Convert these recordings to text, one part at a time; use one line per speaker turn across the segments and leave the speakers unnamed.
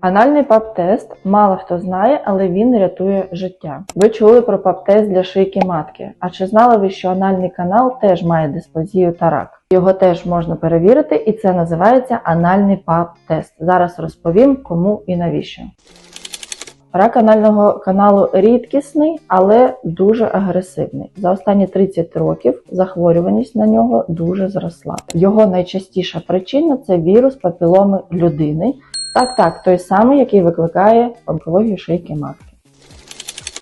Анальний ПАП-тест мало хто знає, але він рятує життя. Ви чули про ПАП-тест для шийки матки. А чи знали ви, що анальний канал теж має дисплазію та рак? Його теж можна перевірити, і це називається анальний ПАП-тест. Зараз розповім, кому і навіщо. Рак анального каналу рідкісний, але дуже агресивний. За останні 30 років захворюваність на нього дуже зросла. Його найчастіша причина це вірус папіломи людини. Так, так, той самий, який викликає онкологію шийки матки.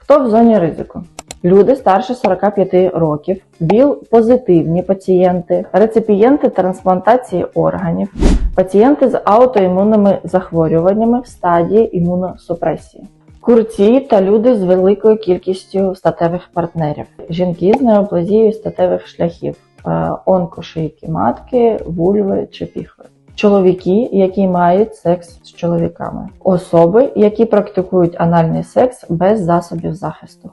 Хто в зоні ризику? Люди старше 45 років, ВІЛ-позитивні пацієнти, реципієнти трансплантації органів, пацієнти з аутоімунними захворюваннями в стадії імуносупресії, курці та люди з великою кількістю статевих партнерів, жінки з неоплазією статевих шляхів, е, онкошийки матки, вульви чи піхви. Чоловіки, які мають секс з чоловіками, особи, які практикують анальний секс без засобів захисту.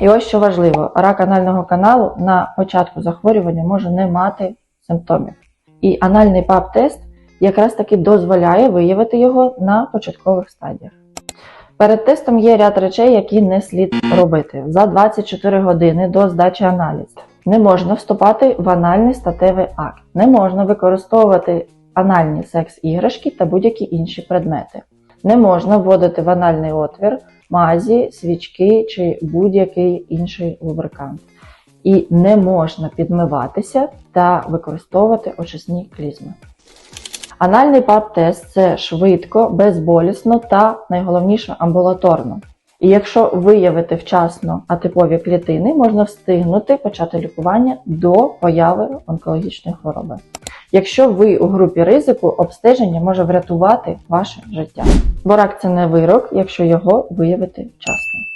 І ось що важливо: рак анального каналу на початку захворювання може не мати симптомів. І анальний ПАП-тест якраз таки дозволяє виявити його на початкових стадіях. Перед тестом є ряд речей, які не слід робити. За 24 години до здачі аналізу не можна вступати в анальний статевий акт, не можна використовувати анальні секс-іграшки та будь-які інші предмети. Не можна вводити в анальний отвір мазі, свічки чи будь-який інший лубрикант. І не можна підмиватися та використовувати очисні клізми. Анальний ПАП-тест це швидко, безболісно та найголовніше амбулаторно. І якщо виявити вчасно атипові клітини, можна встигнути почати лікування до появи онкологічної хвороби. Якщо ви у групі ризику, обстеження може врятувати ваше життя. Бо рак це не вирок, якщо його виявити вчасно.